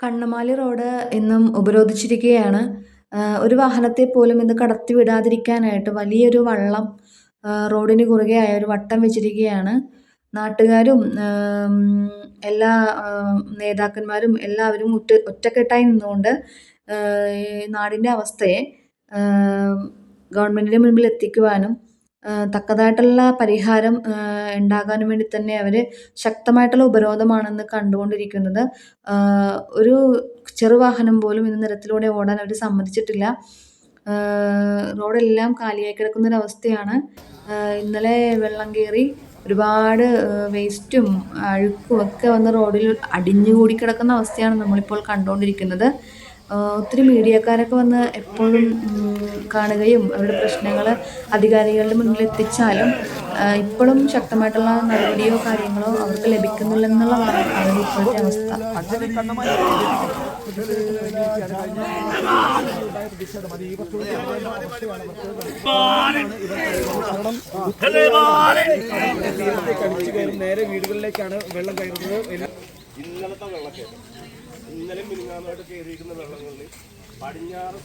Kannamaly road ഇന്നും ഉപരോധിച്ചിരിക്കുകയാണ്. ഒരു വാഹനത്തെ പോലും ഇന്ന് കടത്തി വിടാതിരിക്കാനായിട്ട് വലിയൊരു വള്ളം റോഡിന് കുറുകെയായി ഒരു വട്ടം വെച്ചിരിക്കുകയാണ്. നാട്ടുകാരും എല്ലാ നേതാക്കന്മാരും എല്ലാവരും ഒറ്റ ഒറ്റക്കെട്ടായി നിന്നുകൊണ്ട് നാടിന്റെ അവസ്ഥയെ ഗവൺമെന്റിന്റെ മുൻപിൽ എത്തിക്കുവാനും തക്കതായിട്ടുള്ള പരിഹാരം ഉണ്ടാകാനും വേണ്ടി തന്നെ അവർ ശക്തമായിട്ടുള്ള ഉപരോധമാണെന്ന് കണ്ടുകൊണ്ടിരിക്കുന്നത്. ഒരു ചെറുവാഹനം പോലും ഇന്ന് നിരത്തിലൂടെ ഓടാൻ അവർ സമ്മതിച്ചിട്ടില്ല. റോഡെല്ലാം കാലിയായി കിടക്കുന്നൊരവസ്ഥയാണ്. ഇന്നലെ വെള്ളം കയറി ഒരുപാട് വേസ്റ്റും അഴുക്കും ഒക്കെ വന്ന് റോഡിൽ അടിഞ്ഞുകൂടി കിടക്കുന്ന അവസ്ഥയാണ് നമ്മളിപ്പോൾ കണ്ടുകൊണ്ടിരിക്കുന്നത്. ഒത്തിരി മീഡിയക്കാരൊക്കെ വന്ന് എപ്പോഴും കാണുകയും അവരുടെ പ്രശ്നങ്ങൾ അധികാരികളുടെ മുന്നിൽ എത്തിച്ചാലും ഇപ്പോഴും ശക്തമായിട്ടുള്ള നടപടിയോ കാര്യങ്ങളോ അവർക്ക് ലഭിക്കുന്നില്ലെന്നുള്ളതാണ് അവരുടെ ഇപ്പോഴത്തെ അവസ്ഥ. നേരെ വീടുകളിലേക്കാണ് വെള്ളം കയറുന്നത്. ഇന്നലത്തെ വെള്ളക്കേറ്റം ഇന്നലെ മിനിങ്ങാനായിട്ട് കയറിയിരിക്കുന്ന വെള്ളങ്ങളിൽ പടിഞ്ഞാറ്